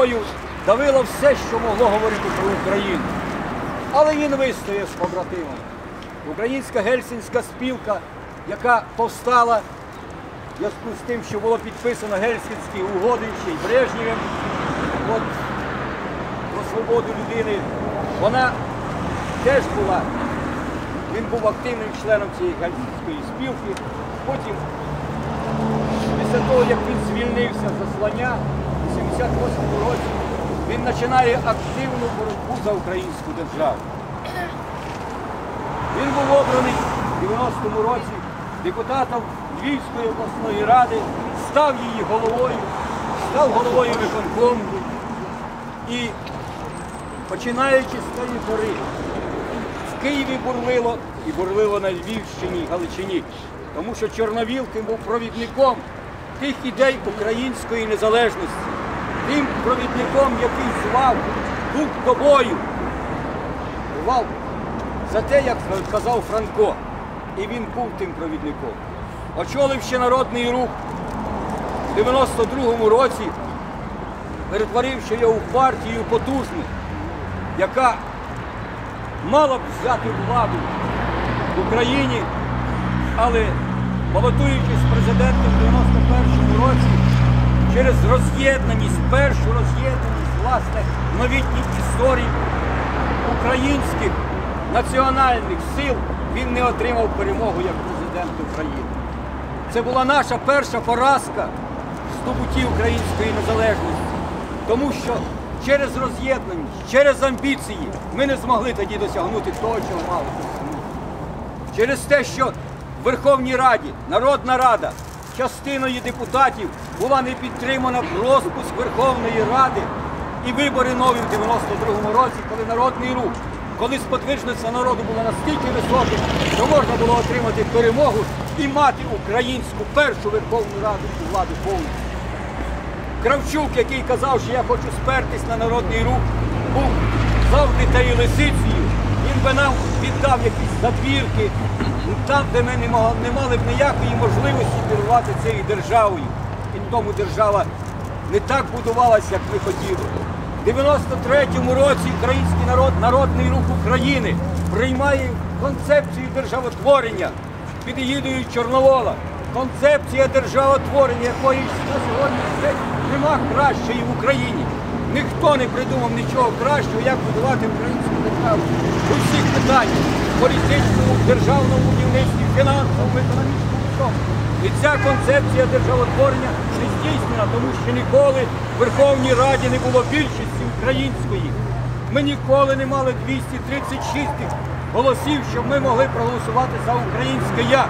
Ою давило все, що могло говорити про Україну. Але він вистояв з побратимом. Українська гельсінська спілка, яка повстала в зв'язку з тим, що було підписано гельсінські угоди ще й Брежнєвим от, про свободу людини, вона теж була. Він був активним членом цієї гельсінської спілки. Потім Після того, як він звільнився з заслання у 78 році, він починає активну боротьбу за українську державу. Він був обраний у 90-му році депутатом Львівської обласної ради, став її головою, став головою виконкому. І починаючи з тієї пори, в Києві бурлило і бурлило на Львівщині, Галичині, тому що Чорновілкин був провідником тих ідей української незалежності, тим провідником, який звав дух до бою, звав за те, як казав Франко. І він був тим провідником. Очоливши народний рух в 92-му році, перетворивши його в партію потужну, яка мала б взяти владу в Україні, але балотуючись президентом в 91-му році, через роз'єднаність, першу роз'єднаність власне в новітній історії українських національних сил, він не отримав перемогу як президент України. Це була наша перша поразка в здобутті української незалежності, тому що через роз'єднаність, через амбіції ми не змогли тоді досягнути того, чого мали досягнути. Через те, що в Верховній Раді Народна Рада частиною депутатів була не підтримана розпуск Верховної Ради і вибори нові в 92-му році, коли народний рух, коли сподвижниця народу була настільки висока, що можна було отримати перемогу і мати українську першу Верховну Раду і владу повністю. Кравчук, який казав, що я хочу спертись на народний рух, був завжди тією лисицею. Він би нам віддав якісь задвірки, там, де ми не мали, не мали б ніякої можливості керувати цією державою. І тому держава не так будувалася, як ми хотіли. У 93-му році український народ, народний рух України приймає концепцію державотворення під егідою Чорновола. Концепція державотворення, якої на сьогоднішній день нема кращої в Україні. Ніхто не придумав нічого кращого, як будувати українську державу у всіх питаннях політичному, державному будівництві, фінансовому, економічному всьому. І ця концепція державотворення не здійснена, тому що ніколи в Верховній Раді не було більшості української. Ми ніколи не мали 236 голосів, щоб ми могли проголосувати за українське я.